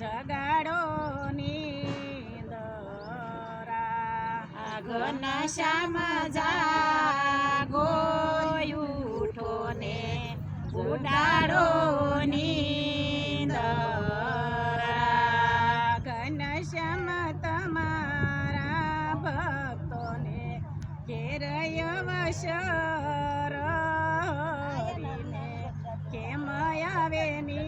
જગાડો નીંદરા. ઘન શ્યામ જાગો ઉઠો ને ઉડાડો નીંદરા. ઘનશ્યામ તમારા ભક્તોને વશર હરીને કેમ આવે નીંદરા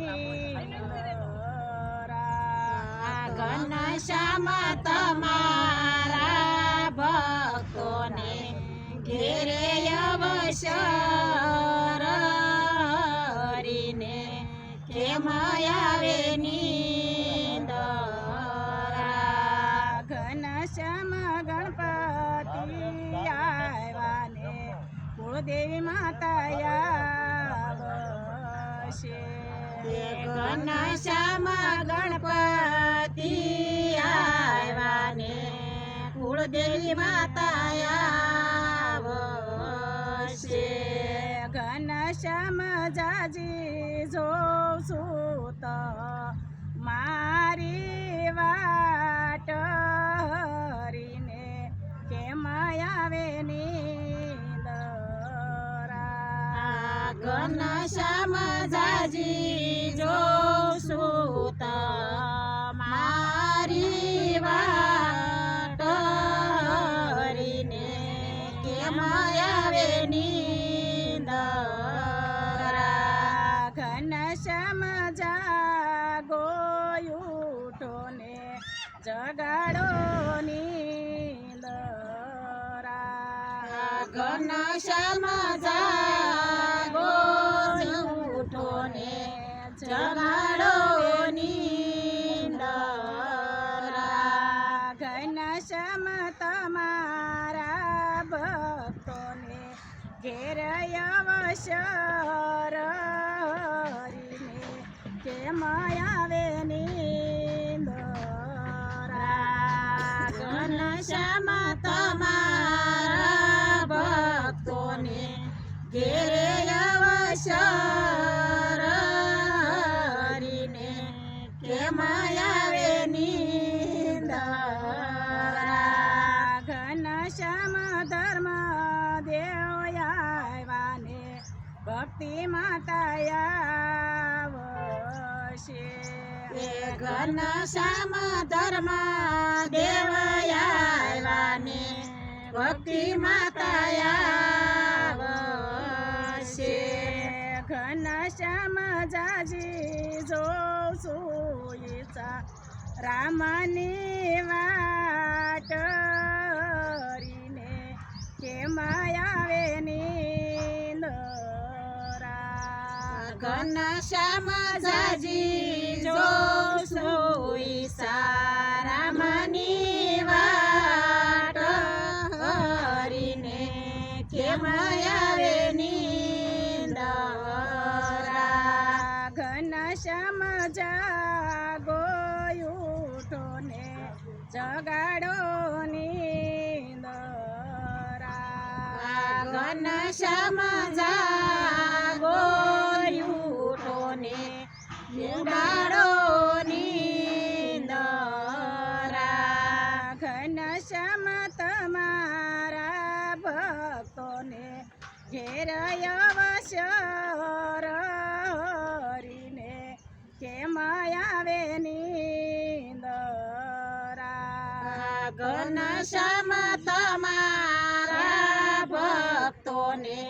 શ્યામ તમારા ભક્તોને ઘેરે અવસર હરીને કેમ આવે ઘનશ્યામ ગણપતિ આવ્યાને કુળદેવી માતા આવશે ઘન શ્યામ ગણપતિ આવ્યાને કુળદેવી માતા આવશે. ઘનશ્યામ જાજી શ્યામ જાજી જોશું મારી વાટ હરીને કેમ આવે નીંદરા? ઘનશ્યામ જાગો ઉઠો ને ઘન શ્યામ જાગો ઘેર અવસર હરીને કેમ આવે નીંદરા ઘન શ્યામ તમારા ભક્તોને ઘેરે અવસર હરીને કેમ આવે નીંદરા ઘનશ્યામ ધર્મ દેવ ભક્તિ માતા આવશે એ ઘન શ્યામ ધર્મ દેવયાને ભક્તિ માતા આવશે ઘનશ્યામ જાજી જોશું ઈચ્છા રામની વાટ નીંદરા ઘન શ્યામ જાજી સારા મની વાટ હરીને કેમ આવે નીંદરા ઘનશ્યામ જાગો ઉઠો ને જગાડો નીંદરા ઘન શ્યામ અવસર હરીને કેમ આવે નીંદરા. ઘન શ્યામ તમારા ભક્તોને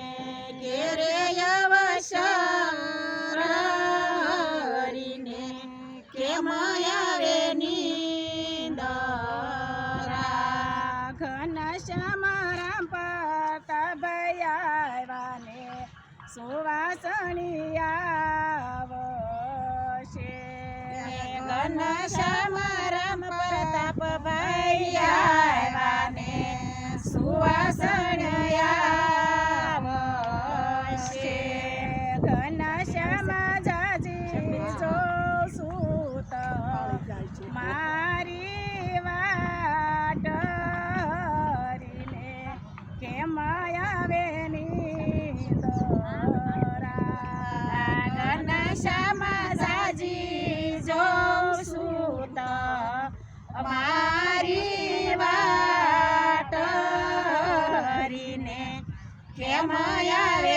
ઘેરે અવસર હરીને કેમ આવે સુવાસણી આવશે ઘન શ્યામ રામ પ્રતાપ દિશામાં સાજી જોઉં છું તો કેમ આવે